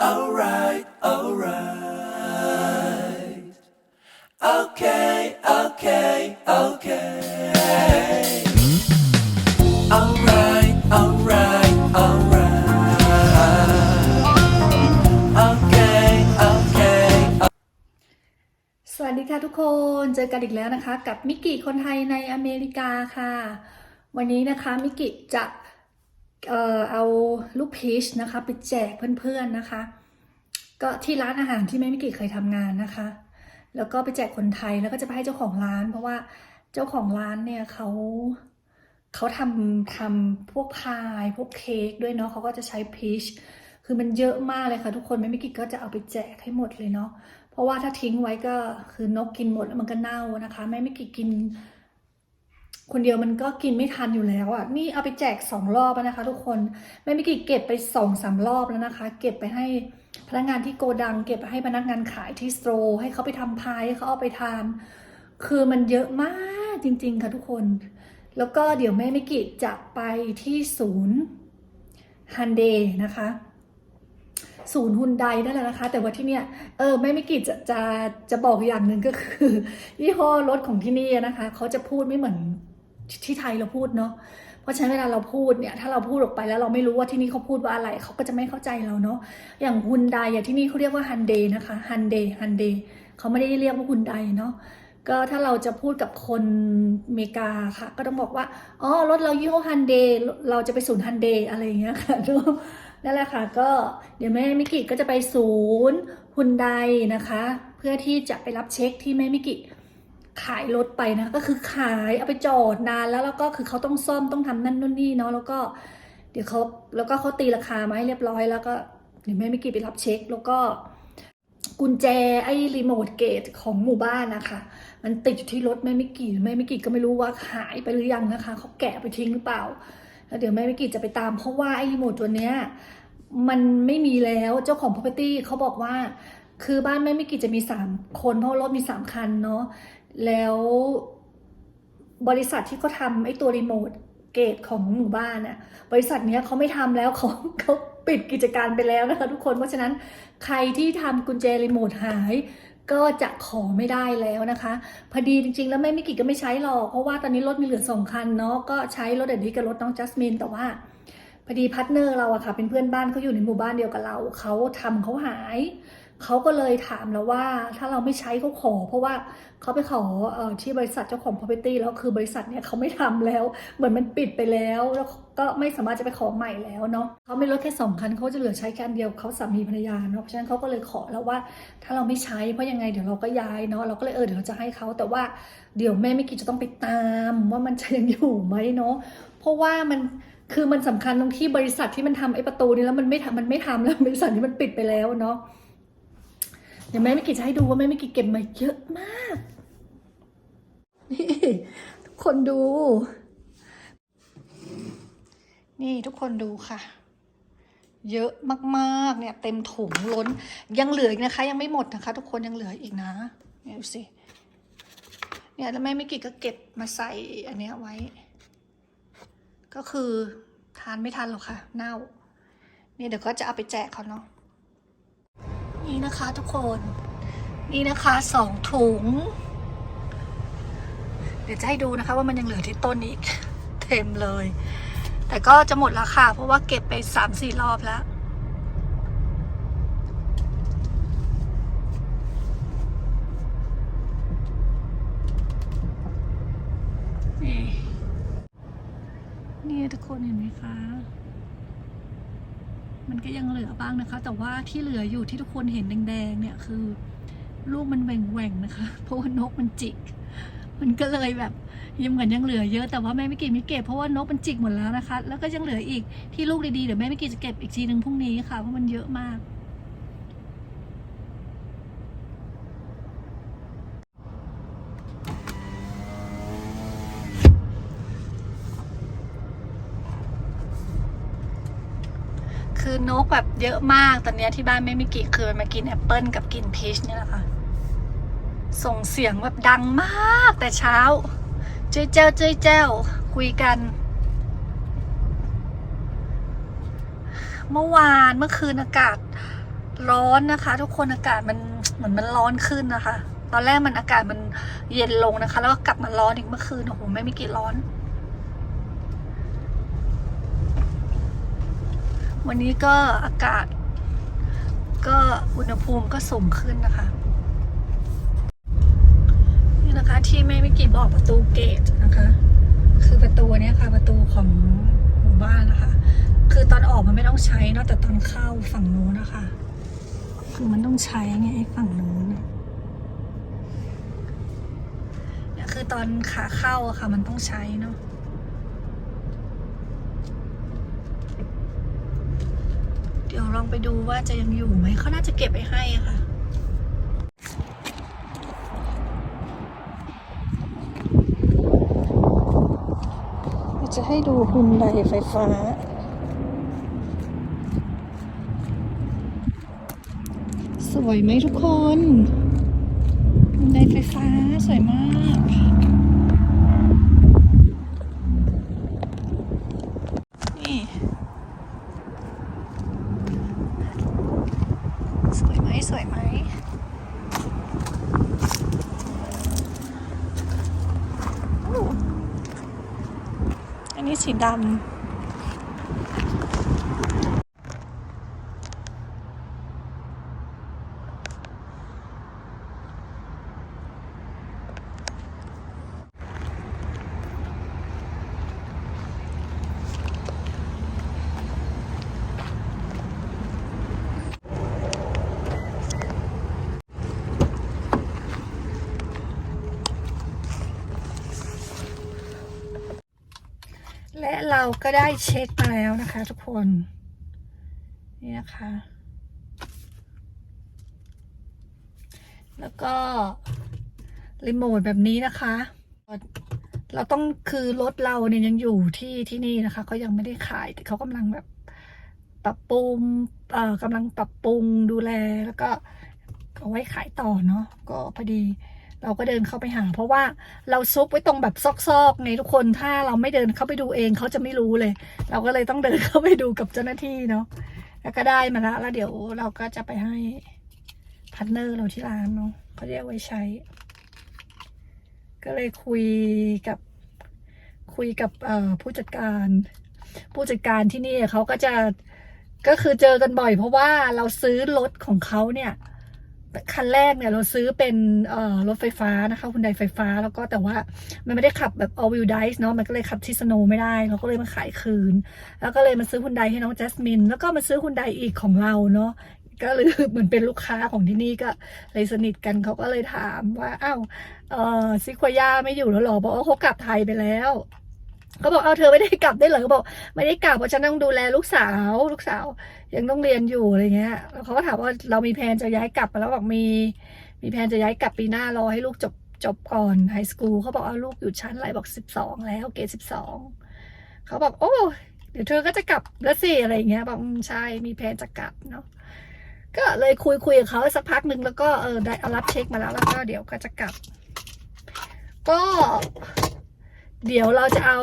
alright, alright, alright. Okay, okay, okay. Alright, alright, alright. Okay, okay, สวัสดีค่ะทุกคน เจอกันอีกแล้วนะคะ กับมิกิคนไทยในอเมริกาค่ะ วันนี้นะคะมิกิจะ เอ่อเอาลูกพีชนะคะ ไปแจกเพื่อนๆนะคะ ก็ที่ร้านอาหารที่แม่มิกิเคยทำงานนะคะ แล้วก็ไปแจกคนไทยแล้วก็จะไปให้เจ้าของร้าน เพราะว่าเจ้าของร้านเนี่ยเขาเขาทำทำพวกพายพวกเค้กด้วยเนาะเขาก็จะใช้พีชคือมันเยอะมากเลยค่ะ ทุกคนแม่มิกิก็จะเอาไปแจกให้หมดเลยเนาะเพราะว่าถ้าทิ้งไว้ก็คือนกกินหมดแล้วมันก็เน่านะคะแม่ไม่กี่กิน คนเดียวมันก็กินไม่ทันอยู่แล้วอะ นี่เอาไปแจกสองรอบนะคะ ทุกคนแม่ไม่กี่เก็บไปสองสามรอบแล้วนะคะ เก็บไปให้พนักงานที่โกดัง เก็บไปให้พนักงานขายที่สโตร์ให้เขาไปทำพายให้เขาเอาไปทาน คือมันเยอะมากจริง ๆ ค่ะทุกคน แล้วก็เดี๋ยวแม่ไม่กี่จะไปที่ศูนย์ฮันเดย์นะคะ ศูนย์ฮุนไดนั่นแหละนะคะ แต่ว่าที่เนี่ยเออแม่ไม่กิจจะจะจะบอกอย่างหนึ่งก็คือยี่ห้อรถของที่นี่นะคะเขาจะพูดไม่เหมือน ที่ไทยเราพูดเนาะเพราะฉะนั้นเวลาเราพูดเนี่ยถ้าเราพูดออกไปแล้วเราไม่รู้ว่าที่นี่เขาพูดว่าอะไรเขาก็จะไม่เข้าใจเราเนาะอย่างฮุนไดอะที่นี่เขาเรียกว่าฮันเดนะคะฮันเดฮันเดเขาไม่ได้เรียกว่าฮุนไดเนาะก็ถ้าเราจะพูดกับคนอเมริกาค่ะ ก็ต้องบอกว่าอ๋อรถเรายี่ห้อฮันเดย์เราจะไปศูนย์ฮันเดย์อะไรอย่างเงี้ยค่ะนั่นแหละค่ะก็เดี๋ยวแม่มิกิก็จะไปศูนย์ฮุนไดนะคะ เพื่อที่จะไปรับเช็คที่แม่มิกิ ขายรถไปนะก็คือขายเอาไปจอดนานแล้วแล้วก็คือเขาต้องซ่อมต้องทำนั่นนู่นนี่เนาะแล้วก็เดี๋ยวเขาแล้วก็เขาตีราคามาให้เรียบร้อยแล้วก็เดี๋ยวแม่ไมิกิไปรับเช็ค แล้วก็กุญแจไอ้รีโมทเกตของหมู่บ้านนะคะ มันติดอยู่ที่รถแม่ไมิกิแม่ไมิกิก็ไม่รู้ว่าหายไปหรือยังนะคะเขาแกะไปทิ้งหรือเปล่าแล้วเดี๋ยวแม่ไมิกิจะไปตาม เพราะว่าไอ้รีโมทตัวเนี้ยมันไม่มีแล้วเจ้าของ property เขาบอกว่าคือบ้านแม่ไมิกิจะมีสามคนเพราะรถมีสามคันเนาะ แล้วบริษัทที่เขาทำไอ้ตัวรีโมทเกตของหมู่บ้านน่ะบริษัทเนี้ยเขาไม่ทำแล้วเขาเขาปิดกิจการไปแล้วนะคะทุกคนเพราะฉะนั้นใครที่ทำกุญแจรีโมทหายก็จะขอไม่ได้แล้วนะคะ พอดีจริงๆ แล้วแม่มิกิก็ไม่ใช้หรอกเพราะว่าตอนนี้รถมีเหลือสองคันเนาะก็ใช้รถเดดดี้กับรถน้องจัสมินแต่ว่าพอดีพาร์ทเนอร์เราอะค่ะเป็นเพื่อนบ้านเขาอยู่ในหมู่บ้านเดียวกับเราเขาทำเขาหาย เขาก็เลยถามเราว่าถ้าเราไม่ใช้เขาขอ เพราะว่าเขาไปขอออที่บริษัทเจ้าของ property แล้วคือบริษัทเนี่ยเขาไม่ทำแล้ว เหมือนมันปิดไปแล้ว แล้วก็ไม่สามารถจะไปขอใหม่แล้วเนาะเขาไม่ลดแค่สองคันเขาจะเหลือใช้แค่อันเดียวเขาสามีภรรยาเนาะเพราะฉะนั้นเขาก็เลยขอแล้วว่าถ้าเราไม่ใช้เพราะยังไงเดี๋ยวเราก็ย้ายเนาะเราก็เลยเออเดี๋ยวเราจะให้เขาแต่ว่าเดี๋ยวแม่ไม่กิจจะต้องไปตามว่ามันจะยังอยู่ไหมเนาะเพราะว่ามันคือมันสำคัญตรงที่บริษัทที่มันทำไอ้ประตูนี้แล้วมันไม่ทำมันไม่ทำแล้วบริษัทนี้มันปิดไปแล้วเนาะ ดี๋ยวแม่ไม่กิจจะให้ดูว่าแม่ไม่กิจเก็บมาเยอะมากนี่ทุกคนดู นี่ทุกคนดูค่ะ เยอะมากๆ เนี่ยเต็มถุงล้นยังเหลืออีกนะคะ ยังไม่หมดนะคะ ทุกคนยังเหลืออีกนะเนี่ยดูสิเนี่ยแล้วแม่ไม่กิจก็เก็บมาใส่อันเนี้ยไว้ ก็คือทานไม่ทันหรอกค่ะ เน่านี่เดี๋ยวก็จะเอาไปแจกเขาเนาะ นี่นะคะทุกคน นี่นะคะสองถุง เดี๋ยวจะให้ดูนะคะว่ามันยังเหลือที่ต้นอีก เต็มเลย แต่ก็จะหมดแล้วค่ะ เพราะว่าเก็บไปสามสี่รอบแล้วนี่นี่ทุกคนเห็นไหมคะ มันก็ยังเหลือบ้างนะคะ แต่ว่าที่เหลืออยู่ที่ทุกคนเห็นแดงๆเนี่ยคือ ลูกมันแหว่งๆนะคะเพราะว่านกมันจิก มันก็เลยแบบยังเหมือนยังเหลือเยอะแต่ว่าแม่ไม่กี่ไม่เก็บเพราะว่านกมันจิกหมดแล้วนะคะ แล้วก็ยังเหลืออีกที่ลูกดีๆเดี๋ยวแม่ไม่กี่จะเก็บอีกทีหนึ่งพรุ่งนี้ค่ะเพราะมันเยอะมาก คือน กแบบเยอะมากตอนนี้ที่บ้านแม่มิกิคือมันมากินแอปเปิลกับกินพีชนี่แหละค่ะ ส่งเสียงแบบดังมากแต่เช้าเจ้ยเจ้าเจ้ยเจ้าคุยกัน เมื่อวานเมื่อคืนอากาศร้อนนะคะ ทุกคนอากาศมันเหมือนมันร้อนขึ้นนะคะ ตอนแรกมันอากาศมันเย็นลงนะคะ แล้วก็กลับมาร้อนอีกเมื่อคืนโอ้โหไม่มีกี่ร้อน วันนี้ก็อากาศ ก็อุณหภูมิก็สูงขึ้นนะคะ นี่นะคะที่แม่ไม่กี่บอกประตูเกตนะคะ คือประตูเนี้ยค่ะ ประตูของหมู่บ้านนะคะ คือตอนออกมันไม่ต้องใช้นอะแต่ตอนเข้าฝั่งนู้นนะคะ คือมันต้องใช้ไงไอ้ฝั่งนู้นเนี่ยคือตอนขาเข้าอะค่ะ มันต้องใช้เนาะ เดี๋ยว ลองไปดูว่าจะยังอยู่ไหมเขาน่าจะเก็บไปให้ค่ะจะให้ดูหุ่นไดไฟฟ้าสวยไหมทุกคนหุ่นไดไฟฟ้าสวยมาก นี่ สวยไหมสวยไหม อันนี้ สีดำ เราก็ได้เช็คมาแล้วนะคะ ทุกคน นี่นะคะ แล้วก็รีโมทแบบนี้นะคะ เราต้องคือรถเราเนี่ยยังอยู่ที่ที่นี่นะคะเขายังไม่ได้ขายแต่เขากำลังแบบปรับปรุงเอ่อกำลังปรับปรุงดูแลแล้วก็เอาไว้ขายต่อเนาะก็พอดี เราก็เดินเข้าไปหา เพราะว่าเราซุกไว้ตรงแบบซอกๆไงทุกคนถ้าเราไม่เดินเข้าไปดูเองเขาจะไม่รู้เลย เราก็เลยต้องเดินเข้าไปดูกับเจ้าหน้าที่เนาะแล้วก็ได้มาแล้วแล้วเดี๋ยวเราก็จะไปให้พาร์ทเนอร์เราที่ร้านเนาะเขาจะเอาไว้ใช้ ก็เลยคุยกับคุยกับผู้จัดการ ผู้จัดการที่นี่เขาก็จะก็คือเจอกันบ่อยเพราะว่าเราซื้อรถของเขาเนี่ย คันแรกเนี่ยเราซื้อเป็นรถไฟฟ้านะคะคุณไดไฟฟ้าแล้วก็แต่ว่ามันไม่ได้ขับแบบ all wheel drive เนาะมันก็เลยขับที่สโนไม่ได้ เราก็เลยมาขายคืน แล้วก็เลยมาซื้อคุณไดให้น้องแจสมิน แล้วก็มาซื้อคุณไดอีกของเราเนาะก็เลยเหมือนเป็นลูกค้าของที่นี่ก็เลยสนิทกันเขาก็เลยถามว่าอ้าวเออซิควายาไม่อยู่แล้วหรอบอกว่าเขากลับไทยไปแล้ว เขาบอกเอาเธอไม่ได้กลับได้เหรอเขาบอกไม่ได้กลับเพราะฉันต้องดูแลลูกสาว ลูกสาว ยังต้องเรียนอยู่อะไรเงี้ยแล้วเขาก็ถามว่าเรามีแผนจะย้ายกลับแล้วบอกมี มีแผนจะย้ายกลับปีหน้ารอให้ลูกจบจบก่อนไฮสคูลเขาบอกว่าลูกอยู่ชั้นอะไรบอกสิบสองแล้วเกรดสิบสองเขาบอกโอ้เดี๋ยวเธอก็จะกลับแล้วสิอะไรเงี้ยบอกใช่มีแผนจะกลับเนาะก็เลยคุยคุยกับเขาสักพักหนึ่งแล้วก็เออได้รับเช็คมาแล้วแล้วก็เดี๋ยวก็จะกลับ ก็ เดี๋ยวเราจะเอา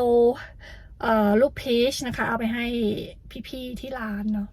เอ่อลูกพีชนะคะ เอาไปให้พี่ๆที่ร้านเนาะ